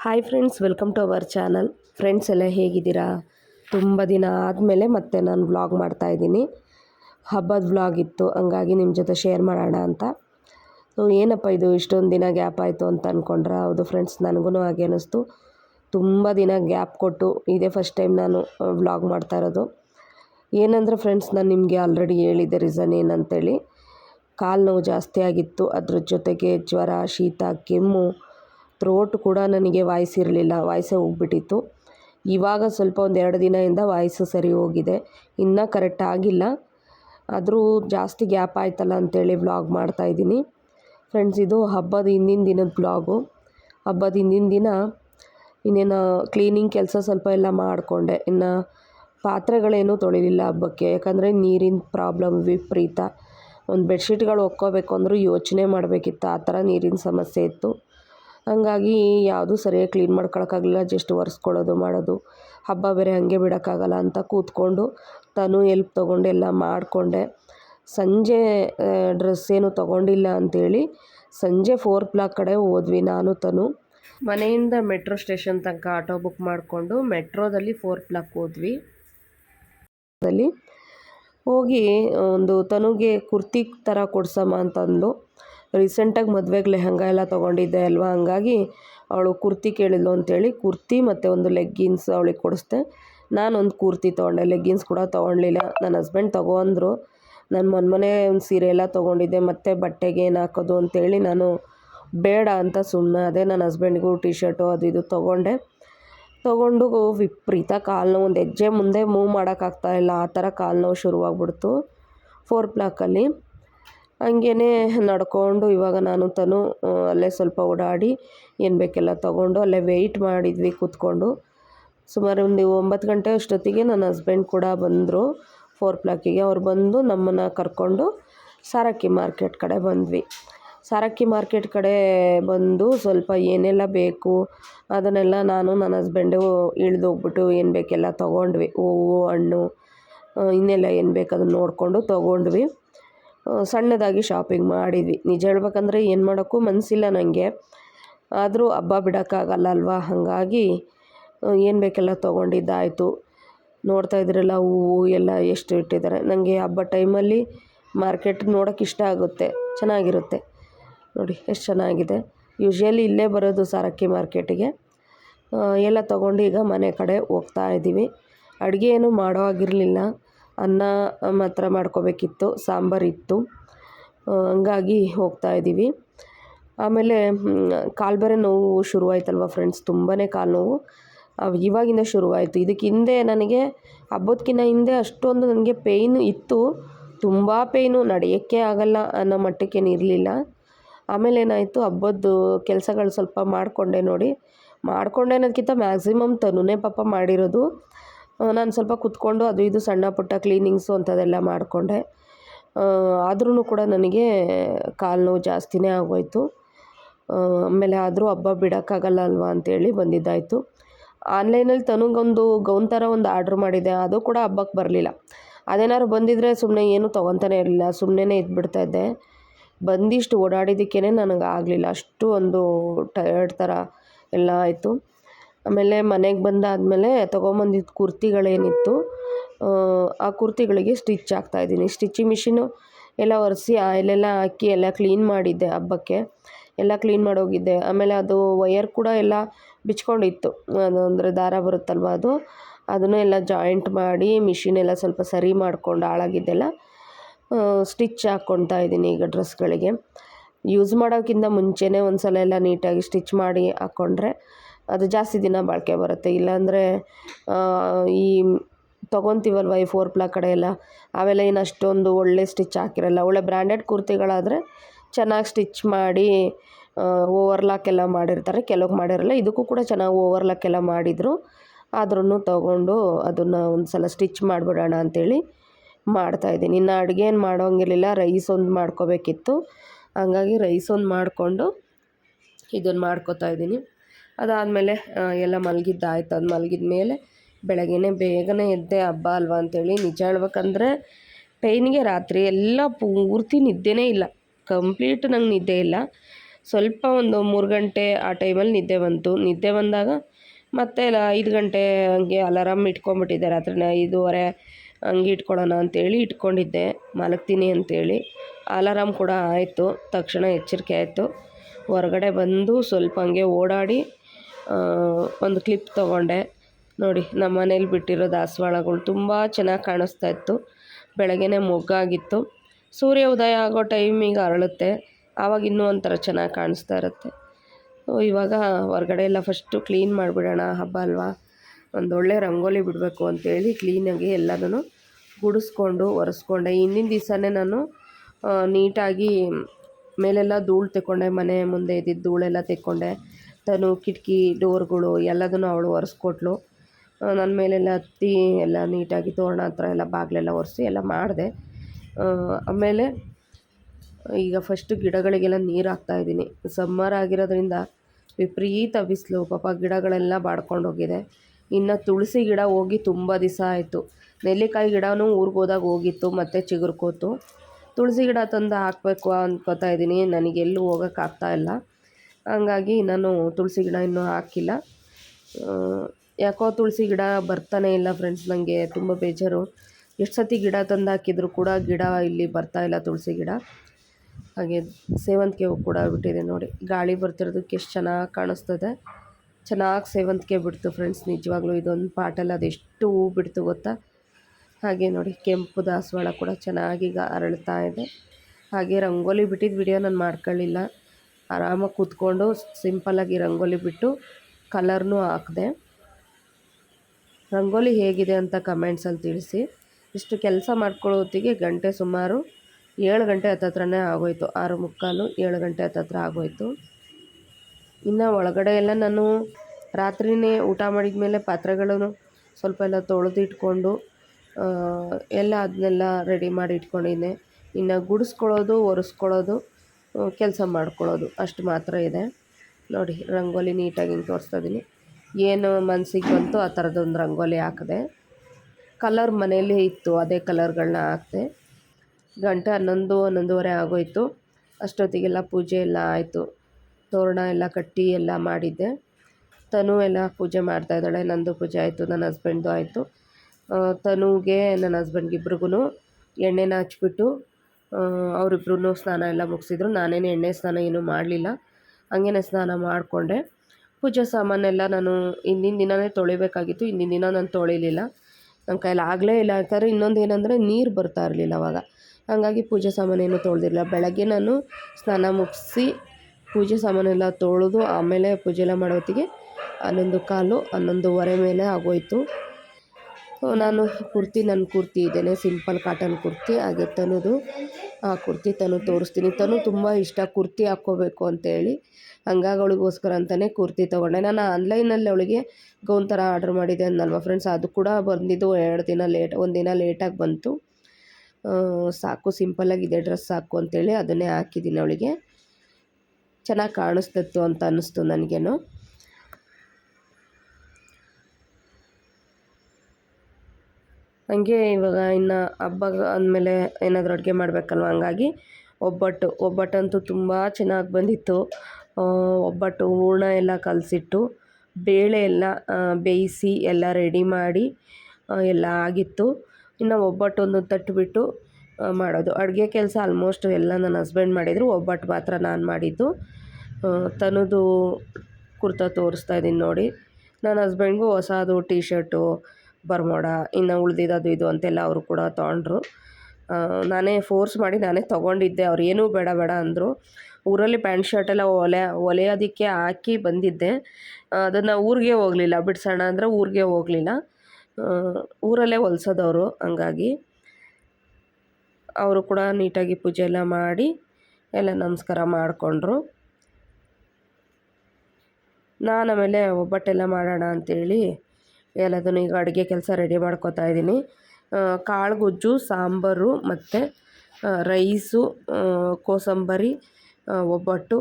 Hi friends welcome to our channel friends ಎಲ್ಲ ಹೇಗಿದ್ದೀರಾ? ತುಂಬ ದಿನ ಆದಮೇಲೆ ಮತ್ತೆ ನಾನು ವ್ಲಾಗ್ ಮಾಡ್ತಾಯಿದ್ದೀನಿ ಹಬ್ಬದ ವ್ಲಾಗ್ ಇತ್ತು, ಹಂಗಾಗಿ ನಿಮ್ಮ ಜೊತೆ ಶೇರ್ ಮಾಡೋಣ ಅಂತ. ಸೊ ಏನಪ್ಪ ಇದು? ಇಷ್ಟೊಂದು ದಿನ ಗ್ಯಾಪ್ ಆಯಿತು ಅಂತ ಅಂದ್ಕೊಂಡ್ರೆ ಹೌದು ಫ್ರೆಂಡ್ಸ್ ನನಗೂ ಹಾಗೆ ಅನ್ನಿಸ್ತು ತುಂಬ ದಿನ ಗ್ಯಾಪ್ ಕೊಟ್ಟು ಇದೇ ಫಸ್ಟ್ ಟೈಮ್ ನಾನು ವ್ಲಾಗ್ ಮಾಡ್ತಾ ಇರೋದು. ಏನಂದರೆ ಫ್ರೆಂಡ್ಸ್ ನಾನು ನಿಮಗೆ ಆಲ್ರೆಡಿ ಹೇಳಿದ್ದೆ ರೀಸನ್ ಏನಂತೇಳಿ. ಕಾಲು ನೋವು ಜಾಸ್ತಿ ಆಗಿತ್ತು, ಅದ್ರ ಜೊತೆಗೆ ಜ್ವರ, ಶೀತ, ಕೆಮ್ಮು ಥ್ರೋಟ್ ಕೂಡ ನನಗೆ ವಾಯ್ಸ್ ಇರಲಿಲ್ಲ. ವಾಯ್ಸೇ ಹೋಗ್ಬಿಟ್ಟಿತ್ತು. ಇವಾಗ ಸ್ವಲ್ಪ ಒಂದು ಎರಡು ದಿನದಿಂದ ವಾಯ್ಸು ಸರಿ ಹೋಗಿದೆ. ಇನ್ನೂ ಕರೆಕ್ಟ್ ಆಗಿಲ್ಲ. ಆದರೂ ಜಾಸ್ತಿ ಗ್ಯಾಪ್ ಆಯ್ತಲ್ಲ ಅಂತೇಳಿ ವ್ಲಾಗ್ ಮಾಡ್ತಾಯಿದ್ದೀನಿ ಫ್ರೆಂಡ್ಸ್ ಇದು ಹಬ್ಬದ ಹಿಂದಿನ ದಿನದ ಬ್ಲಾಗು ಹಬ್ಬದ ಹಿಂದಿನ ದಿನ ಇನ್ನೇನು ಕ್ಲೀನಿಂಗ್ ಕೆಲಸ ಸ್ವಲ್ಪ ಎಲ್ಲ ಮಾಡಿಕೊಂಡೆ. ಇನ್ನು ಪಾತ್ರೆಗಳೇನೂ ತೊಳಿಲಿಲ್ಲ ಹಬ್ಬಕ್ಕೆ. ಯಾಕಂದರೆ ನೀರಿನ ಪ್ರಾಬ್ಲಮ್ ವಿಪರೀತ. ಒಂದು ಬೆಡ್ಶೀಟ್ಗಳು ಒಕ್ಕೋಬೇಕು ಅಂದರೂ ಯೋಚನೆ ಮಾಡಬೇಕಿತ್ತು. ಆ ಥರ ನೀರಿನ ಸಮಸ್ಯೆ ಇತ್ತು. ಹಂಗಾಗಿ ಯಾವುದೂ ಸರಿಯಾಗಿ ಕ್ಲೀನ್ ಮಾಡ್ಕೊಳಕ್ಕಾಗಲಿಲ್ಲ ಜಸ್ಟ್ ಒರೆಸ್ಕೊಳ್ಳೋದು, ಮಾಡೋದು. ಹಬ್ಬ ಬೇರೆ ಹಾಗೆ ಬಿಡೋಕ್ಕಾಗಲ್ಲ ಅಂತ ಕೂತ್ಕೊಂಡು ತಾನು ಎಲ್ಪ್ ತೊಗೊಂಡು ಎಲ್ಲ ಮಾಡಿಕೊಂಡೆ. ಸಂಜೆ ಡ್ರೆಸ್ ಏನು ತೊಗೊಂಡಿಲ್ಲ ಅಂಥೇಳಿ ಸಂಜೆ ಫೋರ್ ಕ್ಲಾಕ್ ಕಡೆ ಹೋದ್ವಿ ನಾನು, ತನು. ಮನೆಯಿಂದ ಮೆಟ್ರೋ ಸ್ಟೇಷನ್ ತನಕ ಆಟೋ ಬುಕ್ ಮಾಡಿಕೊಂಡು ಮೆಟ್ರೋದಲ್ಲಿ ಫೋರ್ ಕ್ಲಾಕ್ ಹೋದ್ವಿ. ಹೋಗಿ ಒಂದು ತನುಗೆ ಕುರ್ತಿ ಥರ ಕೊಡ್ಸಮ್ಮ ಅಂತಂದು ರೀಸೆಂಟಾಗಿ ಮದುವೆಗೆ ಲೆಹಂಗ ಎಲ್ಲ ತೊಗೊಂಡಿದ್ದೆ ಅಲ್ವಾ? ಹಂಗಾಗಿ ಅವಳು ಕುರ್ತಿ ಕೇಳಿದ್ಲು ಅಂತೇಳಿ, ಕುರ್ತಿ ಮತ್ತು ಒಂದು ಲೆಗ್ಗಿನ್ಸ್ ಅವಳಿಗೆ ಕೊಡಿಸ್ದೆ. ನಾನೊಂದು ಕುರ್ತಿ ತೊಗೊಂಡೆ, ಲೆಗ್ಗಿನ್ಸ್ ಕೂಡ ತೊಗೊಳ್ಲಿಲ್ಲ ನನ್ನ ಹಸ್ಬೆಂಡ್ ತಗೋ ನನ್ನ ನಾನು ಮೊನ್ನೆ ಒಂದು ಸೀರೆ ಎಲ್ಲ ತೊಗೊಂಡಿದ್ದೆ, ಮತ್ತು ಬಟ್ಟೆಗೆ ಏನು ಹಾಕೋದು ಅಂತೇಳಿ ನಾನು ಬೇಡ ಅಂತ ಸುಮ್ಮನೆ ಅದೇ ನನ್ನ ಹಸ್ಬೆಂಡ್ಗೂ ಟಿ ಶರ್ಟು ಅದು ಇದು ತೊಗೊಂಡೆ. ತೊಗೊಂಡು ವಿಪರೀತ ಕಾಲು ಒಂದು ಹೆಜ್ಜೆ ಮುಂದೆ ಮೂವ್ ಮಾಡೋಕ್ಕಾಗ್ತಾಯಿಲ್ಲ ಆ ಥರ ಕಾಲು ನೋವು ಶುರುವಾಗ್ಬಿಡ್ತು. ಫೋರ್ ಬ್ಲಾಕಲ್ಲಿ. ಹಂಗೇ ನಡ್ಕೊಂಡು ಇವಾಗ ನಾನು ತನು ಅಲ್ಲೇ ಸ್ವಲ್ಪ ಓಡಾಡಿ ಏನು ಬೇಕೆಲ್ಲ ತೊಗೊಂಡು ಅಲ್ಲೇ ವೆಯ್ಟ್ ಮಾಡಿದ್ವಿ ಕೂತ್ಕೊಂಡು. ಸುಮಾರು ಒಂದು ಒಂಬತ್ತು ಗಂಟೆ ಅಷ್ಟೊತ್ತಿಗೆ ನನ್ನ ಹಸ್ಬೆಂಡ್ ಕೂಡ ಬಂದರು. ಫೋರ್ ಪ್ಲಾಕಿಗೆ ಅವ್ರು ಬಂದು ನಮ್ಮನ್ನು ಕರ್ಕೊಂಡು ಸಾರಕ್ಕಿ ಮಾರ್ಕೆಟ್ ಕಡೆ ಬಂದ್ವಿ. ಸಾರಕ್ಕಿ ಮಾರ್ಕೆಟ್ ಕಡೆ ಬಂದು ಸ್ವಲ್ಪ ಏನೆಲ್ಲ ಬೇಕು ಅದನ್ನೆಲ್ಲ ನಾನು ನನ್ನ ಹಸ್ಬೆಂಡು ಇಳಿದೋಗ್ಬಿಟ್ಟು ಏನು ಬೇಕೆಲ್ಲ ತೊಗೊಂಡ್ವಿ. ಹೂವು, ಹಣ್ಣು ಇನ್ನೆಲ್ಲ ಏನು ಬೇಕು ಅದನ್ನು ನೋಡಿಕೊಂಡು ತೊಗೊಂಡ್ವಿ. ಸಣ್ಣದಾಗಿ ಶಾಪಿಂಗ್ ಮಾಡಿದ್ವಿ. ನಿಜ ಹೇಳ್ಬೇಕಂದ್ರೆ ಏನು ಮಾಡೋಕ್ಕೂ ಮನಸ್ಸಿಲ್ಲ ನನಗೆ ಆದರೂ ಹಬ್ಬ ಬಿಡೋಕ್ಕಾಗಲ್ಲ ಅಲ್ವಾ ಹಾಗಾಗಿ ಏನು ಬೇಕೆಲ್ಲ ತೊಗೊಂಡಿದ್ದಾಯಿತು. ನೋಡ್ತಾ ಇದ್ರಲ್ಲ ಹೂವು ಎಲ್ಲ ಎಷ್ಟು ಇಟ್ಟಿದ್ದಾರೆ. ನನಗೆ ಹಬ್ಬ ಟೈಮಲ್ಲಿ ಮಾರ್ಕೆಟ್ ನೋಡೋಕೆ ಇಷ್ಟ ಆಗುತ್ತೆ. ಚೆನ್ನಾಗಿರುತ್ತೆ. ನೋಡಿ, ಎಷ್ಟು ಚೆನ್ನಾಗಿದೆ. ಯೂಶ್ವಲಿ ಇಲ್ಲೇ ಬರೋದು ಸಾರಕ್ಕಿ ಮಾರ್ಕೆಟಿಗೆ ಎಲ್ಲ ತೊಗೊಂಡು ಈಗ ಮನೆ ಕಡೆ ಹೋಗ್ತಾ ಇದ್ದೀವಿ. ಅಡುಗೆ ಏನು ಮಾಡೋ ಆಗಿರಲಿಲ್ಲ ಅನ್ನ ಮಾತ್ರ ಮಾಡ್ಕೋಬೇಕಿತ್ತು. ಸಾಂಬಾರಿತ್ತು ಹಂಗಾಗಿ ಹೋಗ್ತಾ ಇದ್ದೀವಿ. ಆಮೇಲೆ ಕಾಲು ಬೇರೆ ನೋವು ಶುರುವಾಯ್ತಲ್ವ ಫ್ರೆಂಡ್ಸ್? ತುಂಬಾ ಕಾಲು ನೋವು. ಇವಾಗಿಂದ ಶುರುವಾಯಿತು. ಇದಕ್ಕೆ ಹಿಂದೆ ನನಗೆ ಹಬ್ಬದಕ್ಕಿಂತ ಹಿಂದೆ ಅಷ್ಟೊಂದು ನನಗೆ ಪೇಯ್ನು ಇತ್ತು. ತುಂಬ ಪೇಯ್ನು, ನಡೆಯೋಕ್ಕೆ ಆಗಲ್ಲ ಅನ್ನೋ ಮಟ್ಟಕ್ಕೇನು ಇರಲಿಲ್ಲ. ಆಮೇಲೆ ಏನಾಯಿತು, ಹಬ್ಬದ್ದು ಕೆಲಸಗಳು ಸ್ವಲ್ಪ ಮಾಡಿಕೊಂಡೆ ನೋಡಿ. ಮಾಡಿಕೊಂಡೆ ಅನ್ನೋದಕ್ಕಿಂತ ಮ್ಯಾಕ್ಸಿಮಮ್ ತನುನೇ ಪಾಪ ಮಾಡಿರೋದು. ನಾನು ಸ್ವಲ್ಪ ಕುತ್ಕೊಂಡು ಅದು ಇದು ಸಣ್ಣ ಪುಟ್ಟ ಕ್ಲೀನಿಂಗ್ಸು ಅಂಥದ್ದೆಲ್ಲ ಮಾಡಿಕೊಂಡೆ. ಆದ್ರೂ ಕೂಡ ನನಗೆ ಕಾಲು ನೋವು ಜಾಸ್ತಿನೇ ಆಗೋಯಿತು. ಆಮೇಲೆ ಆದರೂ ಹಬ್ಬ ಬಿಡೋಕ್ಕಾಗಲ್ಲ ಅಲ್ವಾ ಅಂತೇಳಿ ಬಂದಿದ್ದಾಯಿತು. ಆನ್ಲೈನಲ್ಲಿ ತನಗೊಂದು ಗೌನ್ ಥರ ಒಂದು ಆರ್ಡ್ರ್ ಮಾಡಿದ್ದೆ ಅದು ಕೂಡ ಹಬ್ಬಕ್ಕೆ ಬರಲಿಲ್ಲ. ಅದೇನಾದ್ರು ಬಂದಿದ್ದರೆ ಸುಮ್ಮನೆ ಏನೂ ತೊಗೊತಾನೆ ಇರಲಿಲ್ಲ ಸುಮ್ಮನೆ ಇದ್ಬಿಡ್ತಾಯಿದ್ದೆ ಬಂದಿಷ್ಟು ಓಡಾಡಿದ್ದಕ್ಕೇ ನನಗೆ ಆಗಲಿಲ್ಲ, ಅಷ್ಟು ಒಂದು ಟಯರ್ಡ್ ಥರ ಎಲ್ಲ ಆಯಿತು. ಆಮೇಲೆ ಮನೆಗೆ ಬಂದಾದಮೇಲೆ ತೊಗೊಂಬಂದಿದ್ದ ಕುರ್ತಿಗಳೇನಿತ್ತು, ಆ ಕುರ್ತಿಗಳಿಗೆ ಸ್ಟಿಚ್ ಹಾಕ್ತಾಯಿದ್ದೀನಿ ಸ್ಟಿಚಿಂಗ್ ಮಿಷಿನು ಎಲ್ಲ ಒರೆಸಿ ಆಯಿಲೆಲ್ಲ ಹಾಕಿ ಎಲ್ಲ ಕ್ಲೀನ್ ಮಾಡಿದ್ದೆ ಹಬ್ಬಕ್ಕೆ. ಎಲ್ಲ ಕ್ಲೀನ್ ಮಾಡೋಗಿದ್ದೆ. ಆಮೇಲೆ ಅದು ವಯರ್ ಕೂಡ ಎಲ್ಲ ಬಿಚ್ಕೊಂಡಿತ್ತು. ಅದು ಅಂದರೆ ದಾರ ಬರುತ್ತಲ್ವ ಅದು? ಅದನ್ನು ಎಲ್ಲ ಜಾಯಿಂಟ್ ಮಾಡಿ ಮಿಷಿನ್ ಎಲ್ಲ ಸ್ವಲ್ಪ ಸರಿ ಮಾಡಿಕೊಂಡು ಹಾಳಾಗಿದ್ದೆಲ್ಲ ಸ್ಟಿಚ್ ಹಾಕ್ಕೊಳ್ತಾ ಇದ್ದೀನಿ ಈಗ ಡ್ರೆಸ್ಗಳಿಗೆ. ಯೂಸ್ ಮಾಡೋಕ್ಕಿಂತ ಮುಂಚೆನೇ ಒಂದು ಸಲ ಎಲ್ಲ ನೀಟಾಗಿ ಸ್ಟಿಚ್ ಮಾಡಿ ಹಾಕ್ಕೊಂಡ್ರೆ ಅದು ಜಾಸ್ತಿ ದಿನ ಬಾಳಿಕೆ ಬರುತ್ತೆ. ಇಲ್ಲಾಂದರೆ ಈ ತೊಗೊತೀವಲ್ವ ಈ ಫೋರ್ ಪ್ಲಾಕ್ ಕಡೆ ಎಲ್ಲ? ಅವೆಲ್ಲ ಏನು ಅಷ್ಟೊಂದು ಒಳ್ಳೆ ಸ್ಟಿಚ್ ಹಾಕಿರಲ್ಲ. ಒಳ್ಳೆ ಬ್ರ್ಯಾಂಡೆಡ್ ಕುರ್ತಿಗಳಾದರೆ ಚೆನ್ನಾಗಿ ಸ್ಟಿಚ್ ಮಾಡಿ ಓವರ್ಲಾಕ್ ಎಲ್ಲ ಮಾಡಿರ್ತಾರೆ. ಕೆಲವು ಮಾಡಿರಲ್ಲ, ಇದಕ್ಕೂ ಕೂಡ ಚೆನ್ನಾಗಿ ಓವರ್ಲಾಕ್ ಎಲ್ಲ ಮಾಡಿದರು. ಆದ್ರೂ ತೊಗೊಂಡು ಅದನ್ನು ಒಂದು ಸಲ ಸ್ಟಿಚ್ ಮಾಡಿಬಿಡೋಣ ಅಂಥೇಳಿ ಮಾಡ್ತಾಯಿದ್ದೀನಿ ಇನ್ನು ಅಡುಗೆ ಏನು ಮಾಡೋಂಗಿರಲಿಲ್ಲ ರೈಸ್ ಒಂದು ಮಾಡ್ಕೋಬೇಕಿತ್ತು. ಹಂಗಾಗಿ ರೈಸ್ ಒಂದು ಮಾಡಿಕೊಂಡು ಇದನ್ನು ಮಾಡ್ಕೋತಾ ಇದ್ದೀನಿ. ಅದಾದಮೇಲೆ ಎಲ್ಲ ಮಲಗಿದ್ದಾಯ್ತು. ಅದು ಮಲಗಿದ ಮೇಲೆ ಬೆಳಗ್ಗೆನೇ ಬೇಗನೆ ಎದ್ದೆ ಹಬ್ಬ ಅಲ್ವಾ? ಅಂತೇಳಿ ನಿಜ ಹೇಳ್ಬೇಕಂದ್ರೆ ಪೈನ್ಗೆ ರಾತ್ರಿ ಎಲ್ಲ ಪೂರ್ತಿ ನಿದ್ದೆನೇ ಇಲ್ಲ. ಕಂಪ್ಲೀಟ್ ನಂಗೆ ನಿದ್ದೆ ಇಲ್ಲ. ಸ್ವಲ್ಪ ಒಂದು ಮೂರು ಗಂಟೆ ಆ ಟೈಮಲ್ಲಿ ನಿದ್ದೆ ಬಂತು. ನಿದ್ದೆ ಬಂದಾಗ ಮತ್ತೆ ಐದು ಗಂಟೆ ಹಂಗೆ ಅಲಾರಾಮ್ ಇಟ್ಕೊಂಡ್ಬಿಟ್ಟಿದ್ದೆ. ರಾತ್ರಿ ಐದೂವರೆ ಹಂಗೆ ಇಟ್ಕೊಳ್ಳೋಣ ಅಂತೇಳಿ ಇಟ್ಕೊಂಡಿದ್ದೆ. ಮಲಗ್ತೀನಿ ಅಂತೇಳಿ. ಅಲಾರಾಮ್ ಕೂಡ ಆಯಿತು. ತಕ್ಷಣ ಎಚ್ಚರಿಕೆ ಆಯಿತು. ಹೊರಗಡೆ ಬಂದು ಸ್ವಲ್ಪ ಹಂಗೆ ಓಡಾಡಿ ಒಂದು ಕ್ಲಿಪ್ ತೊಗೊಂಡೆ. ನೋಡಿ, ನಮ್ಮ ಮನೇಲಿ ಬಿಟ್ಟಿರೋ ದಾಸವಾಳಗಳು ತುಂಬ ಚೆನ್ನಾಗಿ ಕಾಣಿಸ್ತಾ ಇತ್ತು. ಬೆಳಗ್ಗೆನೇ ಮೊಗ್ಗಾಗಿತ್ತು. ಸೂರ್ಯ ಉದಯ ಆಗೋ ಟೈಮಿಗೆ ಅರಳುತ್ತೆ. ಆವಾಗ ಇನ್ನೂ ಒಂಥರ ಚೆನ್ನಾಗಿ ಕಾಣಿಸ್ತಾ ಇರುತ್ತೆ. ಇವಾಗ ಹೊರಗಡೆ ಎಲ್ಲ ಫಸ್ಟು ಕ್ಲೀನ್ ಮಾಡಿಬಿಡೋಣ, ಹಬ್ಬ ಅಲ್ವಾ? ಒಂದೊಳ್ಳೆ ರಂಗೋಲಿ ಬಿಡಬೇಕು ಅಂತೇಳಿ ಕ್ಲೀನಾಗಿ ಎಲ್ಲನೂ ಗುಡಿಸ್ಕೊಂಡು, ಒರೆಸ್ಕೊಂಡೆ. ಹಿಂದಿನ ದಿವಸನೇ ನಾನು ನೀಟಾಗಿ ಮೇಲೆಲ್ಲ ಧೂಳು ತೆಕ್ಕೊಂಡೆ, ಮನೆ ಮುಂದೆ ಇದ್ದಿದ್ದು ಧೂಳೆಲ್ಲ ತೆಕ್ಕೊಂಡೆ. ತನು ಕಿಟಕಿ ಡೋರ್ಗಳು ಎಲ್ಲದನ್ನು ಅವಳು ಒರೆಸ್ಕೊಟ್ಲು. ನನ್ನ ಮೇಲೆಲ್ಲ ಹತ್ತಿ, ಎಲ್ಲ ನೀಟಾಗಿ ತೋರಣ ಹತ್ರ ಎಲ್ಲ ಬಾಗಿಲೆಲ್ಲ ಒರೆಸಿ ಎಲ್ಲ ಮಾಡಿದೆ. ಆಮೇಲೆ ಈಗ ಫಸ್ಟು ಗಿಡಗಳಿಗೆಲ್ಲ ನೀರು ಹಾಕ್ತಾಯಿದ್ದೀನಿ ಸಮ್ಮರ್ ಆಗಿರೋದ್ರಿಂದ ವಿಪರೀತ ಬಿಸಿಲು, ಪಾಪ ಗಿಡಗಳೆಲ್ಲ ಬಾಡ್ಕೊಂಡು ಹೋಗಿದೆ. ಇನ್ನು ತುಳಸಿ ಗಿಡ ಹೋಗಿ ತುಂಬ ದಿವಸ ಆಯಿತು. ನೆಲ್ಲಿಕಾಯಿ ಊರಿಗೆ ಹೋದಾಗ ಹೋಗಿತ್ತು, ಮತ್ತು ಚಿಗುರ್ಕೋತು. ತುಳಸಿ ಗಿಡ ತಂದು ಹಾಕಬೇಕು ಅಂದ್ಕೋತಾ ಇದ್ದೀನಿ. ನನಗೆ ಎಲ್ಲೂ ಹೋಗೋಕ್ಕಾಗ್ತಾ ಇಲ್ಲ. ಹಂಗಾಗಿ ನಾನು ತುಳಸಿ ಗಿಡ ಇನ್ನೂ ಹಾಕಿಲ್ಲ. ಯಾಕೋ ತುಳಸಿ ಗಿಡ ಬರ್ತಾನೆ ಇಲ್ಲ ಫ್ರೆಂಡ್ಸ್ ನನಗೆ ತುಂಬ ಬೇಜಾರು. ಎಷ್ಟು ಸತಿ ಗಿಡ ತಂದು ಹಾಕಿದ್ರು ಕೂಡ ಗಿಡ ಇಲ್ಲಿ ಬರ್ತಾ ಇಲ್ಲ ತುಳಸಿ ಗಿಡ. ಹಾಗೆ ಸೇವಂತಿಗೆ ಹೂ ಕೂಡ ಬಿಟ್ಟಿದೆ ನೋಡಿ. ಗಾಳಿ ಬರ್ತಿರೋದಕ್ಕೆ ಎಷ್ಟು ಚೆನ್ನಾಗಿ ಕಾಣಿಸ್ತದೆ. ಚೆನ್ನಾಗಿ ಸೇವಂತಿಗೆ ಬಿಡ್ತು ಫ್ರೆಂಡ್ಸ್ ನಿಜವಾಗ್ಲೂ ಇದೊಂದು ಪಾಟಲ್ಲಿ ಅದೆಷ್ಟು ಹೂ ಬಿಡ್ತು ಗೊತ್ತಾ? ಹಾಗೆ ನೋಡಿ, ಕೆಂಪು ದಾಸವಾಳ ಕೂಡ ಚೆನ್ನಾಗಿ ಅರಳ್ತಾ ಇದೆ. ಹಾಗೆ ರಂಗೋಲಿ ಬಿಟ್ಟಿದ್ದು ವಿಡಿಯೋ ನಾನು ಮಾಡ್ಕೊಳ್ಳಿಲ್ಲ. ಆರಾಮಾಗಿ ಕೂತ್ಕೊಂಡು ಸಿಂಪಲ್ಲಾಗಿ ರಂಗೋಲಿ ಬಿಟ್ಟು ಕಲರ್ನೂ ಹಾಕಿದೆ. ರಂಗೋಲಿ ಹೇಗಿದೆ ಅಂತ ಕಮೆಂಟ್ಸಲ್ಲಿ ತಿಳಿಸಿ. ಇಷ್ಟು ಕೆಲಸ ಮಾಡ್ಕೊಳ್ಳೋ ಹೊತ್ತಿಗೆ ಗಂಟೆ ಸುಮಾರು ಏಳು ಗಂಟೆ ಹತ್ತತ್ರನೇ ಆಗೋಯ್ತು. ಆರು ಮುಕ್ಕಾಲು ಏಳು ಗಂಟೆ ಹತ್ತತ್ರ ಆಗೋಯ್ತು. ಇನ್ನು ಒಳಗಡೆ ಎಲ್ಲ ನಾನು ರಾತ್ರಿನೇ ಊಟ ಮಾಡಿದ ಮೇಲೆ ಪಾತ್ರೆಗಳನ್ನು ಸ್ವಲ್ಪ ಎಲ್ಲ ತೊಳೆದು ಇಟ್ಕೊಂಡು ಎಲ್ಲ ಅದನ್ನೆಲ್ಲ ರೆಡಿ ಮಾಡಿ ಇಟ್ಕೊಂಡಿದ್ದೆ. ಇನ್ನು ಗುಡಿಸ್ಕೊಳ್ಳೋದು, ಒರೆಸ್ಕೊಳ್ಳೋದು ಕೆಲಸ ಮಾಡ್ಕೊಳ್ಳೋದು ಅಷ್ಟು ಮಾತ್ರ ಇದೆ. ನೋಡಿ, ರಂಗೋಲಿ ನೀಟಾಗಿ ಹಿಂಗೆ ತೋರಿಸ್ತಾ ಇದ್ದೀನಿ ಏನು ಮನಸ್ಸಿಗೆ ಬಂತು ಆ ಥರದೊಂದು ರಂಗೋಲಿ ಹಾಕಿದೆ. ಕಲರ್ ಮನೆಯಲ್ಲೇ ಇತ್ತು, ಅದೇ ಕಲರ್ಗಳನ್ನ ಹಾಕಿದೆ. ಗಂಟೆ ಹನ್ನೊಂದು, ಹನ್ನೊಂದುವರೆ ಆಗೋಯ್ತು. ಅಷ್ಟೊತ್ತಿಗೆಲ್ಲ ಪೂಜೆ ಎಲ್ಲ ಆಯಿತು. ತೋರಣ ಎಲ್ಲ ಕಟ್ಟಿ ಎಲ್ಲ ಮಾಡಿದ್ದೆ. ತನು ಎಲ್ಲ ಪೂಜೆ ಮಾಡ್ತಾಯಿದ್ದಾಳೆ ನಂದು ಪೂಜೆ ಆಯಿತು, ನನ್ನ ಹಸ್ಬೆಂಡ್ದು ಆಯಿತು. ತನುಗೆ ನನ್ನ ಹಸ್ಬೆಂಡ್ಗಿಬ್ರಿಗೂ ಎಣ್ಣೆನ ಹಚ್ಬಿಟ್ಟು ಅವರಿಬ್ರು ಸ್ನಾನ ಎಲ್ಲ ಮುಗಿಸಿದ್ರು. ನಾನೇನು ಎಣ್ಣೆ ಸ್ನಾನ ಏನೂ ಮಾಡಲಿಲ್ಲ. ಹಂಗೇನೆ ಸ್ನಾನ ಮಾಡಿಕೊಂಡೆ. ಪೂಜೆ ಸಾಮಾನೆಲ್ಲ ನಾನು ಹಿಂದಿನ ದಿನವೇ ತೊಳಿಬೇಕಾಗಿತ್ತು. ಹಿಂದಿನ ದಿನ ನಾನು ತೊಳಿಲಿಲ್ಲ. ನನ್ನ ಕೈಲಿ ಆಗಲೇ ಇಲ್ಲ. ಯಾಕಂದರೆ ಇನ್ನೊಂದು ಏನಂದರೆ ನೀರು ಬರ್ತಾ ಇರಲಿಲ್ಲ ಅವಾಗ. ಹಾಗಾಗಿ ಪೂಜೆ ಸಾಮಾನೇನು ತೊಳೆದಿರಲಿಲ್ಲ. ಬೆಳಗ್ಗೆ ನಾನು ಸ್ನಾನ ಮುಗಿಸಿ ಪೂಜೆ ಸಾಮಾನೆಲ್ಲ ತೊಳೆದು ಆಮೇಲೆ ಪೂಜೆ ಎಲ್ಲ ಮಾಡೋ ಹೊತ್ತಿಗೆ ಹನ್ನೊಂದು ಕಾಲು, ಹನ್ನೊಂದುವರೆ ಮೇಲೆ ಆಗೋಯ್ತು. ನಾನು ಕುರ್ತಿ, ನನ್ನ ಕುರ್ತಿ ಇದ್ದೇನೆ ಸಿಂಪಲ್ ಕಾಟನ್ ಕುರ್ತಿ. ಹಾಗೆ ತನುದು, ಆ, ಕುರ್ತಿ ತನು ತೋರಿಸ್ತೀನಿ. ತನು ತುಂಬ ಇಷ್ಟ ಕುರ್ತಿ ಹಾಕ್ಕೋಬೇಕು ಅಂತೇಳಿ. ಹಂಗಾಗಿ ಅವಳಿಗೋಸ್ಕರ ಅಂತಲೇ ಕುರ್ತಿ ತೊಗೊಂಡೆ. ನಾನು ಆನ್ಲೈನಲ್ಲಿ ಅವಳಿಗೆ ಗೌನ್ ಥರ ಆರ್ಡ್ರ್ ಮಾಡಿದ್ದೆ ಅಂದಲ್ವ ಫ್ರೆಂಡ್ಸ್? ಅದು ಕೂಡ ಬಂದಿದ್ದು ಎರಡು ದಿನ ಲೇಟ್ ಒಂದಿನ ದಿನ ಲೇಟಾಗಿ ಬಂತು. ಸಾಕು ಸಿಂಪಲ್ಲಾಗಿದೆ ಡ್ರೆಸ್ ಸಾಕು ಅಂತೇಳಿ ಅದನ್ನೇ ಹಾಕಿದ್ದೀನಿ ಅವಳಿಗೆ. ಚೆನ್ನಾಗಿ ಕಾಣಿಸ್ತಿತ್ತು ಅಂತ ಅನ್ನಿಸ್ತು ನನಗೇನು. ಹಂಗೆ ಇವಾಗ ಇನ್ನು ಹಬ್ಬ ಅಂದಮೇಲೆ ಏನಾದರೂ ಅಡುಗೆ ಮಾಡಬೇಕಲ್ವ? ಹಂಗಾಗಿ ಒಬ್ಬಟ್ಟು, ಒಬ್ಬಟ್ಟಂತೂ ತುಂಬ ಚೆನ್ನಾಗಿ ಬಂದಿತ್ತು. ಒಬ್ಬಟ್ಟು ಹೂರ್ಣ ಎಲ್ಲ ಕಲಸಿಟ್ಟು, ಬೇಳೆ ಎಲ್ಲ ಬೇಯಿಸಿ ಎಲ್ಲ ರೆಡಿ ಮಾಡಿ ಎಲ್ಲ ಆಗಿತ್ತು. ಇನ್ನು ಒಬ್ಬಟ್ಟು ಒಂದು ತಟ್ಟಿಬಿಟ್ಟು ಮಾಡೋದು. ಅಡುಗೆ ಕೆಲಸ ಆಲ್ಮೋಸ್ಟ್ ಎಲ್ಲ ನನ್ನ ಹಸ್ಬೆಂಡ್ ಮಾಡಿದರು. ಒಬ್ಬಟ್ಟು ಮಾತ್ರ ನಾನು ಮಾಡಿದ್ದು. ತನ್ನದು ಕುರ್ತಾ ತೋರಿಸ್ತಾ ಇದ್ದೀನಿ ನೋಡಿ. ನನ್ನ ಹಸ್ಬೆಂಡ್ಗೂ ಹೊಸದು ಟೀ ಶರ್ಟು ಬರ್ಮೋಡ, ಇನ್ನು ಉಳ್ದಿದ್ದು ಇದು ಅಂತೆಲ್ಲ ಅವರು ಕೂಡ ತೊಗೊಂಡ್ರು. ನಾನೇ ಫೋರ್ಸ್ ಮಾಡಿ ನಾನೇ ತೊಗೊಂಡಿದ್ದೆ. ಅವ್ರು ಏನೂ ಬೇಡ ಬೇಡ ಅಂದರು. ಊರಲ್ಲಿ ಪ್ಯಾಂಟ್ ಶರ್ಟೆಲ್ಲ ಒಲೆ ಹೊಲೆಯೋದಕ್ಕೆ ಹಾಕಿ ಬಂದಿದ್ದೆ. ಅದನ್ನು ಊರಿಗೆ ಹೋಗಲಿಲ್ಲ. ಬಿಡ್ಸೋಣ ಅಂದರೆ ಊರಿಗೆ ಹೋಗಲಿಲ್ಲ. ಊರಲ್ಲೇ ಹೊಲ್ಸೋದವರು ಹಂಗಾಗಿ. ಅವರು ಕೂಡ ನೀಟಾಗಿ ಪೂಜೆ ಎಲ್ಲ ಮಾಡಿ ಎಲ್ಲ ನಮಸ್ಕಾರ ಮಾಡಿಕೊಂಡ್ರು. ನಾನು ಆಮೇಲೆ ಒಬ್ಬಟ್ಟೆಲ್ಲ ಮಾಡೋಣ ಅಂಥೇಳಿ ಎಲ್ಲದನ್ನು ಈಗ ಅಡುಗೆ ಕೆಲಸ ರೆಡಿ ಮಾಡ್ಕೊತಾ ಇದ್ದೀನಿ. ಕಾಳು ಗೊಜ್ಜು ಸಾಂಬಾರು ಮತ್ತು ರೈಸು ಕೋಸಂಬರಿ ಒಬ್ಬಟ್ಟು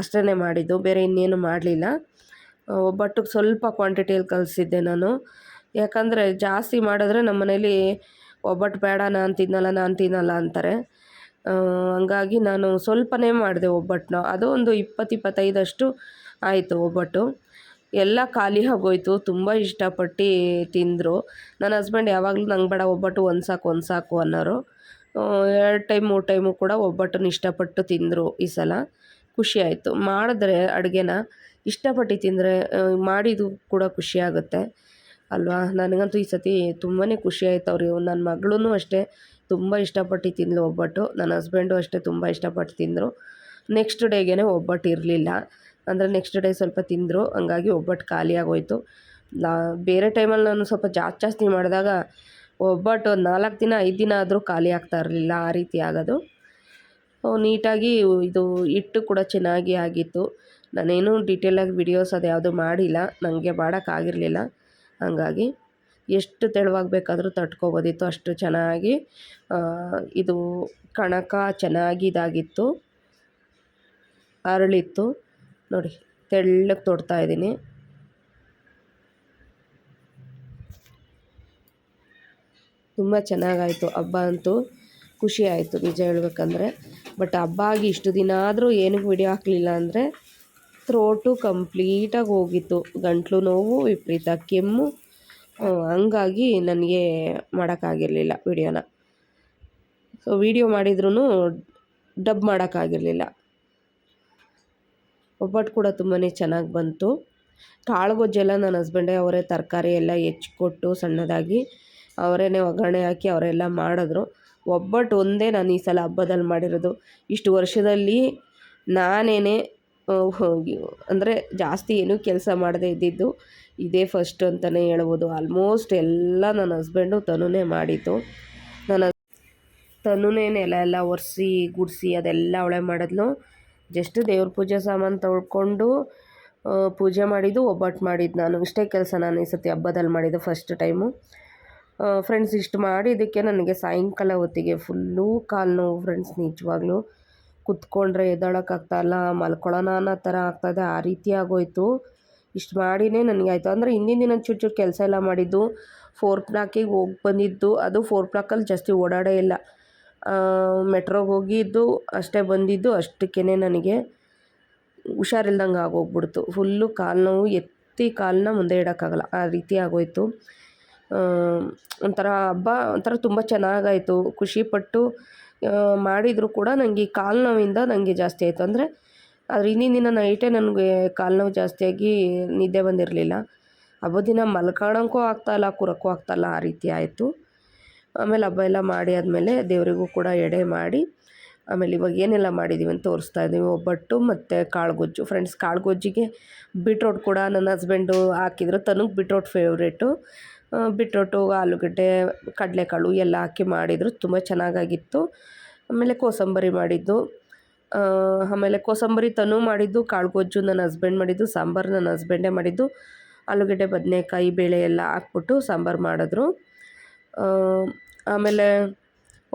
ಅಷ್ಟೇ ಮಾಡಿದ್ದು. ಬೇರೆ ಇನ್ನೇನು ಮಾಡಲಿಲ್ಲ. ಒಬ್ಬಟ್ಟಿಗೆ ಸ್ವಲ್ಪ ಕ್ವಾಂಟಿಟಿಯಲ್ಲಿ ಕಲಿಸಿದ್ದೆ ನಾನು. ಯಾಕಂದರೆ ಜಾಸ್ತಿ ಮಾಡಿದ್ರೆ ನಮ್ಮ ಮನೇಲಿ ಒಬ್ಬಟ್ಟು ಬೇಡ, ನಾನು ತಿನ್ನಲ್ಲ ನಾನು ತಿನ್ನಲ್ಲ ಅಂತಾರೆ. ಹಂಗಾಗಿ ನಾನು ಸ್ವಲ್ಪನೇ ಮಾಡಿದೆ ಒಬ್ಬಟ್ಟನ್ನ. ಅದು ಒಂದು ಇಪ್ಪತ್ತು ಇಪ್ಪತ್ತೈದಷ್ಟು ಆಯಿತು ಒಬ್ಬಟ್ಟು. ಎಲ್ಲ ಖಾಲಿ ಆಗೋಯ್ತು. ತುಂಬ ಇಷ್ಟಪಟ್ಟು ತಿಂದರು. ನನ್ನ ಹಸ್ಬೆಂಡ್ ಯಾವಾಗಲೂ ನಂಗೆ ಬೇಡ, ಒಬ್ಬಟ್ಟು ಒಂದು ಸಾಕು ಒಂದು ಸಾಕು ಅನ್ನೋರು ಎರಡು ಟೈಮ್, ಮೂರು ಟೈಮು ಕೂಡ ಒಬ್ಬಟ್ಟನ್ನು ಇಷ್ಟಪಟ್ಟು ತಿಂದರು ಈ ಸಲ. ಖುಷಿ ಮಾಡಿದ್ರೆ ಅಡುಗೆನ ಇಷ್ಟಪಟ್ಟು ತಿಂದರೆ ಮಾಡಿದ್ದು ಕೂಡ ಖುಷಿ ಆಗುತ್ತೆ. ಅಲ್ವಾ? ನನಗಂತೂ ಈ ಸತಿ ತುಂಬಾ ಖುಷಿ ಅವ್ರು. ನನ್ನ ಮಗಳೂ ಅಷ್ಟೇ ತುಂಬ ಇಷ್ಟಪಟ್ಟು ತಿಂದಳು ಒಬ್ಬಟ್ಟು. ನನ್ನ ಹಸ್ಬೆಂಡು ಅಷ್ಟೇ ತುಂಬ ಇಷ್ಟಪಟ್ಟು ತಿಂದರು. ನೆಕ್ಸ್ಟ್ ಡೇಗೆ ಒಬ್ಬಟ್ಟು ಇರಲಿಲ್ಲ. ಅಂದರೆ ನೆಕ್ಸ್ಟ್ ಡೇ ಸ್ವಲ್ಪ ತಿಂದರು, ಹಂಗಾಗಿ ಒಬ್ಬಟ್ಟು ಖಾಲಿ ಆಗೋಯ್ತು. ನಾ, ಬೇರೆ ಟೈಮಲ್ಲಿ ನಾನು ಸ್ವಲ್ಪ ಜಾಸ್ತಿ ಜಾಸ್ತಿ ಮಾಡಿದಾಗ ಒಬ್ಬಟ್ಟು ಒಂದು ನಾಲ್ಕು ದಿನ, ಐದು ದಿನ ಆದರೂ ಖಾಲಿ ಆಗ್ತಾ ಇರಲಿಲ್ಲ, ಆ ರೀತಿ ಆಗೋದು. ನೀಟಾಗಿ ಇದು ಹಿಟ್ಟು ಕೂಡ ಚೆನ್ನಾಗಿ ಆಗಿತ್ತು. ನಾನೇನು ಡೀಟೇಲಾಗಿ ವಿಡಿಯೋಸ್ ಅದು ಯಾವುದೂ ಮಾಡಿಲ್ಲ ನನಗೆ ಮಾಡೋಕ್ಕಾಗಿರಲಿಲ್ಲ ಹಂಗಾಗಿ ಎಷ್ಟು ತೆಳುವಾಗಿ ಬೇಕಾದರೂ ತಟ್ಕೊಬೋದಿತ್ತು, ಅಷ್ಟು ಚೆನ್ನಾಗಿ ಇದು ಕಣಕ ಚೆನ್ನಾಗಿ ಇದಾಗಿತ್ತು. ಅರಳಿತ್ತು. ನೋಡಿ, ತೆಳ್ಳಗೆ ತೊಡ್ತಾ ಇದ್ದೀನಿ. ತುಂಬ ಚೆನ್ನಾಗಾಯಿತು ಹಬ್ಬ ಅಂತೂ. ಖುಷಿ ಆಯಿತು ನಿಜ ಹೇಳ್ಬೇಕಂದ್ರೆ. ಬಟ್ ಹಬ್ಬ ಆಗಿ ಇಷ್ಟು ದಿನ ಆದರೂ ಏನಕ್ಕೆ ವಿಡಿಯೋ ಹಾಕಲಿಲ್ಲ ಅಂದರೆ ಥ್ರೋಟು ಕಂಪ್ಲೀಟಾಗಿ ಹೋಗಿತ್ತು. ಗಂಟ್ಲು ನೋವು, ವಿಪರೀತ ಕೆಮ್ಮು. ಹಂಗಾಗಿ ನನಗೆ ಮಾಡೋಕ್ಕಾಗಿರಲಿಲ್ಲ ವಿಡಿಯೋನ. ಸೊ, ವಿಡಿಯೋ ಮಾಡಿದ್ರೂ ಡಬ್ ಮಾಡೋಕ್ಕಾಗಿರಲಿಲ್ಲ. ಒಬ್ಬಟ್ಟು ಕೂಡ ತುಂಬಾ ಚೆನ್ನಾಗಿ ಬಂತು. ಕಾಳುಗೊಜ್ಜೆಲ್ಲ ನನ್ನ ಹಸ್ಬೆಂಡೇ ಅವರೇ ತರಕಾರಿ ಎಲ್ಲ ಹೆಚ್ಚಿಕೊಟ್ಟು ಸಣ್ಣದಾಗಿ ಅವರೇ ಒಗ್ಗರಣೆ ಹಾಕಿ ಅವರೆಲ್ಲ ಮಾಡಿದ್ರು. ಒಬ್ಬಟ್ಟು ಒಂದೇ ನಾನು ಈ ಸಲ ಹಬ್ಬದಲ್ಲಿ ಮಾಡಿರೋದು. ಇಷ್ಟು ವರ್ಷದಲ್ಲಿ ನಾನೇನೆ ಅಂದರೆ ಜಾಸ್ತಿ ಏನೂ ಕೆಲಸ ಮಾಡದೇ ಇದ್ದಿದ್ದು ಇದೇ ಫಸ್ಟ್ ಅಂತಲೇ ಹೇಳ್ಬೋದು. ಆಲ್ಮೋಸ್ಟ್ ಎಲ್ಲ ನನ್ನ ಹಸ್ಬೆಂಡು ತನುನೇ ಮಾಡಿದ್ದು. ನನ್ನ ತನುನೇ ನೆಲ ಎಲ್ಲ ಒರೆಸಿ, ಗುಡಿಸಿ ಅದೆಲ್ಲ ಅವಳೆ ಮಾಡಿದ್ಲು. ಜಸ್ಟ್ ದೇವ್ರ ಪೂಜೆ ಸಾಮಾನು ತೊಳ್ಕೊಂಡು ಪೂಜೆ ಮಾಡಿದ್ದು, ಒಬ್ಬಟ್ಟು ಮಾಡಿದ್ದು ನಾನು. ಇಷ್ಟೇ ಕೆಲಸ ನಾನು ಈ ಸತಿ ಹಬ್ಬದಲ್ಲಿ ಮಾಡಿದ್ದು ಫಸ್ಟ್ ಟೈಮು ಫ್ರೆಂಡ್ಸ್ ಇಷ್ಟು ಮಾಡಿದ್ದಕ್ಕೆ ನನಗೆ ಸಾಯಂಕಾಲ ಹೊತ್ತಿಗೆ ಫುಲ್ಲು ಕಾಲು ನೋವು ಫ್ರೆಂಡ್ಸ್ ನಿಜವಾಗ್ಲೂ. ಕುತ್ಕೊಂಡ್ರೆ ಎದ್ದೊಳಕ್ಕಾಗ್ತಾಯಿಲ್ಲ ಮಲ್ಕೊಳ್ಳೋಣ ಅನ್ನೋ ಥರ ಆಗ್ತಾಯಿದೆ ಆ ರೀತಿ ಆಗೋಯಿತು. ಇಷ್ಟು ಮಾಡಿನೇ ನನಗೆ ಆಯಿತು. ಅಂದರೆ ಹಿಂದಿನ ದಿನ ಚೂರು ಚೂರು ಕೆಲಸ ಎಲ್ಲ ಮಾಡಿದ್ದು ಫೋರ್ ಪ್ಲಾಕಿಗೆ ಹೋಗಿ ಬಂದಿದ್ದು, ಅದು ಫೋರ್ ಪ್ಲಾಕಲ್ಲಿ ಜಾಸ್ತಿ ಓಡಾಡೇ ಇಲ್ಲ. ಮೆಟ್ರೋಗೆ ಹೋಗಿದ್ದು, ಅಷ್ಟೇ ಬಂದಿದ್ದು ಅಷ್ಟಕ್ಕೇ ನನಗೆ ಹುಷಾರಿಲ್ದಂಗೆ ಆಗೋಗ್ಬಿಡ್ತು. ಫುಲ್ಲು ಕಾಲು ನೋವು, ಎತ್ತಿ ಕಾಲನ್ನ ಮುಂದೆ ಇಡೋಕ್ಕಾಗಲ್ಲ. ಆ ರೀತಿ ಆಗೋಯಿತು. ಒಂಥರ ಹಬ್ಬ, ಒಂಥರ ತುಂಬ ಚೆನ್ನಾಗಾಯಿತು. ಖುಷಿಪಟ್ಟು ಮಾಡಿದರೂ ಕೂಡ ನನಗೆ ಈ ಕಾಲು ನೋವಿಂದ ನನಗೆ ಜಾಸ್ತಿ ಆಯಿತು. ಅಂದರೆ, ಆದರೆ ಹಿಂದಿನ ದಿನ ನೈಟೇ ನನಗೆ ಕಾಲು ನೋವು ಜಾಸ್ತಿಯಾಗಿ ನಿದ್ದೆ ಬಂದಿರಲಿಲ್ಲ. ಹಬ್ಬದ ದಿನ ಮಲ್ಕೊಳ್ಳೋಕ್ಕೂ ಆಗ್ತಾಯಿಲ್ಲ ಕೂರೋಕ್ಕೂ ಆಗ್ತಾಯಿಲ್ಲ ಆ ರೀತಿ ಆಯಿತು. ಆಮೇಲೆ ಹಬ್ಬ ಎಲ್ಲ ಮಾಡಿ ಆದಮೇಲೆ ದೇವರಿಗೂ ಕೂಡ ಎಡೆ ಮಾಡಿ, ಆಮೇಲೆ ಇವಾಗ ಏನೆಲ್ಲ ಮಾಡಿದ್ದೀವಿ ಅಂತ ತೋರಿಸ್ತಾ ಇದ್ದೀವಿ. ಒಬ್ಬಟ್ಟು ಮತ್ತು ಕಾಳುಗೊಜ್ಜು. ಫ್ರೆಂಡ್ಸ್ ಕಾಳುಗೊಜ್ಜಿಗೆ ಬೀಟ್ರೋಟ್ ಕೂಡ ನನ್ನ ಹಸ್ಬೆಂಡು ಹಾಕಿದ್ರು. ತನಗೆ ಬೀಟ್ರೋಟ್ ಫೇವ್ರೇಟು ಬಿಟ್ರೋಟು ಆಲೂಗಡ್ಡೆ, ಕಡಲೆಕಾಳು ಎಲ್ಲ ಹಾಕಿ ಮಾಡಿದರು. ತುಂಬ ಚೆನ್ನಾಗಾಗಿತ್ತು. ಆಮೇಲೆ ಕೋಸಂಬರಿ ಮಾಡಿದ್ದು. ಆಮೇಲೆ ಕೋಸಂಬರಿ ತನು ಮಾಡಿದ್ದು, ಕಾಳುಗೊಜ್ಜು ನನ್ನ ಹಸ್ಬೆಂಡ್ ಮಾಡಿದ್ದು, ಸಾಂಬಾರು ನನ್ನ ಹಸ್ಬೆಂಡೇ ಮಾಡಿದ್ದು. ಆಲೂಗಡ್ಡೆ, ಬದನೆಕಾಯಿ, ಬೇಳೆ ಎಲ್ಲ ಹಾಕ್ಬಿಟ್ಟು ಸಾಂಬಾರು ಮಾಡಿದ್ರು. ಆಮೇಲೆ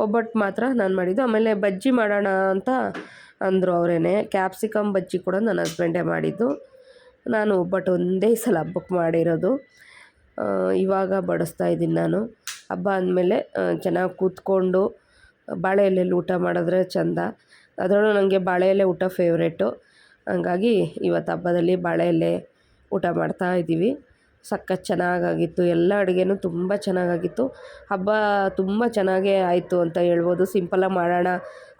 ಒಬ್ಬಟ್ಟು ಮಾತ್ರ ನಾನು ಮಾಡಿದ್ದು. ಆಮೇಲೆ ಬಜ್ಜಿ ಮಾಡೋಣ ಅಂತ ಅಂದರು ಅವರೇನೆ. ಕ್ಯಾಪ್ಸಿಕಮ್ ಬಜ್ಜಿ ಕೂಡ ನನ್ನ ಹಸ್ಬೆಂಡೇ ಮಾಡಿದ್ದು. ನಾನು ಒಬ್ಬಟ್ಟು ಒಂದೇ ಸಲ ಹಬ್ಬಕ್ಕೆ ಮಾಡಿರೋದು. ಇವಾಗ ಬಡಿಸ್ತಾ ಇದ್ದೀನಿ ನಾನು. ಹಬ್ಬ ಅಂದಮೇಲೆ ಚೆನ್ನಾಗಿ ಕೂತ್ಕೊಂಡು ಬಾಳೆ ಎಲೆಯಲ್ಲಿ ಊಟ ಮಾಡಿದ್ರೆ ಚೆಂದ. ಅದರಲ್ಲೂ ನನಗೆ ಬಾಳೆ ಎಲೆ ಊಟ ಫೇವ್ರೇಟು ಹಂಗಾಗಿ ಇವತ್ತು ಹಬ್ಬದಲ್ಲಿ ಬಾಳೆ ಎಲೆ ಊಟ ಮಾಡ್ತಾ ಇದ್ದೀವಿ. ಸಖತ್ ಚೆನ್ನಾಗಾಗಿತ್ತು, ಎಲ್ಲ ಅಡುಗೆನೂ ತುಂಬ ಚೆನ್ನಾಗಾಗಿತ್ತು. ಹಬ್ಬ ತುಂಬ ಚೆನ್ನಾಗೇ ಆಯಿತು ಅಂತ ಹೇಳ್ಬೋದು. ಸಿಂಪಲಾಗಿ ಮಾಡೋಣ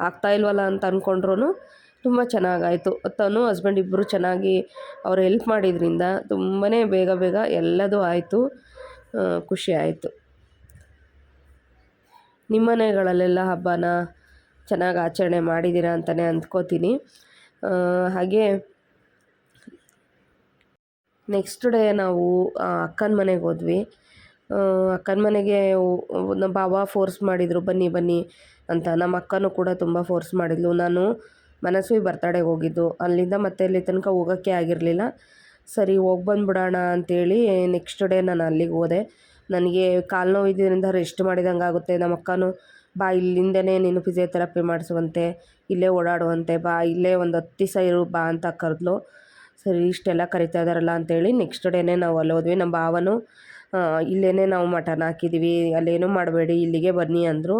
ಆಗ್ತಾ ಇಲ್ವಲ್ಲ ಅಂತ ಅಂದ್ಕೊಂಡ್ರೂ ತುಂಬ ಚೆನ್ನಾಗಾಯಿತು. ತನು ಹಸ್ಬೆಂಡ್ ಇಬ್ಬರು ಚೆನ್ನಾಗಿ ಅವ್ರು ಹೆಲ್ಪ್ ಮಾಡಿದ್ರಿಂದ ತುಂಬಾ ಬೇಗ ಬೇಗ ಎಲ್ಲದೂ ಆಯಿತು. ಖುಷಿ ಆಯಿತು. ನಿಮ್ಮ ಮನೆಗಳಲ್ಲೆಲ್ಲ ಹಬ್ಬನ ಚೆನ್ನಾಗಿ ಆಚರಣೆ ಮಾಡಿದ್ದೀರಾ ಅಂತಲೇ ಅಂದ್ಕೋತೀನಿ. ಹಾಗೆ ನೆಕ್ಸ್ಟ್ ಡೇ ನಾವು ಅಕ್ಕನ ಮನೆಗೆ ಹೋದ್ವಿ. ಅಕ್ಕನ ಮನೆಗೆ ನಮ್ಮ ಭಾವ ಫೋರ್ಸ್ ಮಾಡಿದರು, ಬನ್ನಿ ಬನ್ನಿ ಅಂತ. ನಮ್ಮ ಅಕ್ಕನೂ ಕೂಡ ತುಂಬ ಫೋರ್ಸ್ ಮಾಡಿದ್ಲು. ನಾನು ಮನಸ್ವಿ ಬರ್ತಡೆಗೆ ಹೋಗಿದ್ದು. ಅಲ್ಲಿಂದ ಮತ್ತೆ ಅಲ್ಲಿ ತನಕ ಹೋಗೋಕ್ಕೆ ಆಗಿರಲಿಲ್ಲ. ಸರಿ, ಹೋಗಿ ಬಂದುಬಿಡೋಣ ಅಂತೇಳಿ ನೆಕ್ಸ್ಟ್ ಡೇ ನಾನು ಅಲ್ಲಿಗೆ ಹೋದೆ. ನನಗೆ ಕಾಲು ನೋವು ಇದರಿಂದ ರೆಸ್ಟ್ ಮಾಡಿದಂಗೆ ಆಗುತ್ತೆ. ನಮ್ಮ ಅಕ್ಕನೂ, ಬಾ, ಇಲ್ಲಿಂದನೇ ನೀನು ಫಿಸಿಯೋಥೆರಪಿ ಮಾಡಿಸುವಂತೆ, ಇಲ್ಲೇ ಓಡಾಡುವಂತೆ, ಬಾ, ಇಲ್ಲೇ ಒಂದು ಹತ್ತು ದಿವಸ ಇರು, ಬಾ ಅಂತ ಕರೆದ್ಲು. ಸರಿ, ಇಷ್ಟೆಲ್ಲ ಕರಿತಾ ಇದ್ದಾರಲ್ಲ ಅಂತೇಳಿ ನೆಕ್ಸ್ಟ್ ಡೇನೇ ನಾವು ಅಲ್ಲಿ ಹೋದ್ವಿ. ನಮ್ಮ ಭಾವನು ಇಲ್ಲೇ ನಾವು ಮಟನ್ ಹಾಕಿದ್ದೀವಿ ಅಲ್ಲೇನೂ ಮಾಡಬೇಡಿ, ಇಲ್ಲಿಗೆ ಬನ್ನಿ ಅಂದರು.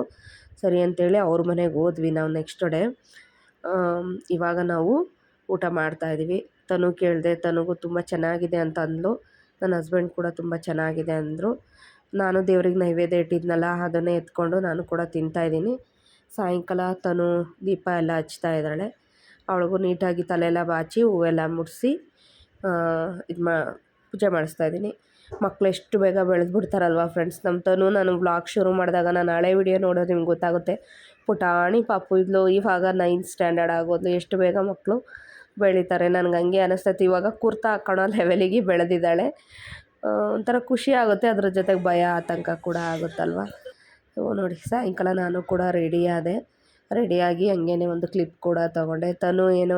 ಸರಿ ಅಂತೇಳಿ ಅವ್ರ ಮನೆಗೆ ಹೋದ್ವಿ ನಾವು ನೆಕ್ಸ್ಟ್ ಡೇ ಇವಾಗ ನಾವು ಊಟ ಮಾಡ್ತಾಯಿದ್ದೀವಿ ತನು ಕೇಳಿದೆ, ತನಗೂ ತುಂಬ ಚೆನ್ನಾಗಿದೆ ಅಂತ ಅಂದ್ಲು. ನನ್ನ ಹಸ್ಬೆಂಡ್ ಕೂಡ ತುಂಬ ಚೆನ್ನಾಗಿದೆ ಅಂದರು. ನಾನು ದೇವ್ರಿಗೆ ನೈವೇದ್ಯ ಇಟ್ಟಿದ್ನಲ್ಲ, ಅದನ್ನೇ ಎತ್ಕೊಂಡು ನಾನು ಕೂಡ ತಿಂತಾಯಿದ್ದೀನಿ ಸಾಯಂಕಾಲ ತನು ದೀಪ ಎಲ್ಲ ಹಚ್ತಾ ಇದ್ದಾಳೆ. ಅವಳಿಗೂ ನೀಟಾಗಿ ತಲೆಯೆಲ್ಲ ಬಾಚಿ, ಹೂವೆಲ್ಲ ಮುಡಿಸಿ ಇದು ಮಾ, ಪೂಜೆ ಮಾಡಿಸ್ತಾ ಇದ್ದೀನಿ. ಮಕ್ಳು ಎಷ್ಟು ಬೇಗ ಬೆಳೆದ್ಬಿಡ್ತಾರಲ್ವ ಫ್ರೆಂಡ್ಸ್ ನಮ್ಮ ತನು ನಾನು ವ್ಲಾಗ್ ಶುರು ಮಾಡಿದಾಗ ನಾನು ಹಳೆ ವಿಡಿಯೋ ನೋಡೋದು ನಿಮ್ಗೆ ಗೊತ್ತಾಗುತ್ತೆ. ಪುಟಾಣಿ, ಪಾಪು, ಇದ್ಲು ಇವಾಗ ನೈನ್ತ್ ಸ್ಟ್ಯಾಂಡರ್ಡ್ ಆಗೋದು. ಎಷ್ಟು ಬೇಗ ಮಕ್ಕಳು ಬೆಳೀತಾರೆ? ನನಗೆ ಹಂಗೆ ಅನಿಸ್ತೈತಿ. ಇವಾಗ ಕುರ್ತಾ ಹಾಕೊಳ್ಳೋ ಲೆವೆಲಿಗೆ ಬೆಳೆದಿದ್ದಾಳೆ. ಒಂಥರ ಖುಷಿ ಆಗುತ್ತೆ. ಅದ್ರ ಜೊತೆಗೆ ಭಯ, ಆತಂಕ ಕೂಡ ಆಗುತ್ತಲ್ವ? ನೋಡಿ, ಸಾಯಂಕಾಲ ನಾನು ಕೂಡ ರೆಡಿ ಆದೆ. ರೆಡಿಯಾಗಿ ಹಂಗೇನೆ ಒಂದು ಕ್ಲಿಪ್ ಕೂಡ ತೊಗೊಂಡೆ. ತನು ಏನು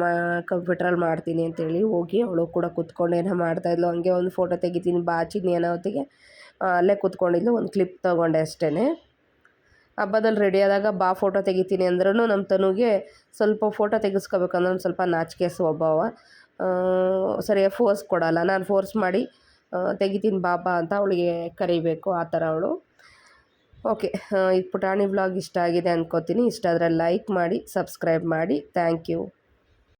ಮಾ ಕಂಪ್ಯೂಟ್ರಲ್ಲಿ ಮಾಡ್ತೀನಿ ಅಂತೇಳಿ ಹೋಗಿ ಅವಳು ಕೂಡ ಕೂತ್ಕೊಂಡು ಏನೋ ಮಾಡ್ತಾಯಿದ್ಲು ಹಂಗೆ ಒಂದು ಫೋಟೋ ತೆಗಿತೀನಿ, ಬಾಚಿದ್ನಿ ಅನ್ನೋ ಹೊತ್ತಿಗೆ ಅಲ್ಲೇ ಕೂತ್ಕೊಂಡಿದ್ಲು, ಒಂದು ಕ್ಲಿಪ್ ತೊಗೊಂಡೆ ಅಷ್ಟೇ ಹಬ್ಬದಲ್ಲಿ ರೆಡಿಯಾದಾಗ ಬಾ ಫೋಟೋ ತೆಗಿತೀನಿ ಅಂದ್ರೂ ನಮ್ಮ ತನುಗೆ ಸ್ವಲ್ಪ ಫೋಟೋ ತೆಗೆಸ್ಕೋಬೇಕಂದ್ರೆ ಒಂದು ಸ್ವಲ್ಪ ನಾಚಿಕೆ ಸ್ವಭಾವ. ಸರಿಯಾಗಿ ಫೋರ್ಸ್ ಕೊಡಲ್ಲ. ನಾನು ಫೋರ್ಸ್ ಮಾಡಿ ತೆಗಿತೀನಿ ಬಾಬಾ ಅಂತ ಅವಳಿಗೆ ಕರಿಬೇಕು ಆ ಥರ ಅವಳು. ಓಕೆ ಈ ಪುಟಾಣಿ ವ್ಲಾಗ್ ಇಷ್ಟ ಆಗಿದೆ ಅಂದ್ಕೋತೀನಿ ಇಷ್ಟ ಆದರೆ ಲೈಕ್ ಮಾಡಿ ಸಬ್ಸ್ಕ್ರೈಬ್ ಮಾಡಿ. Thank you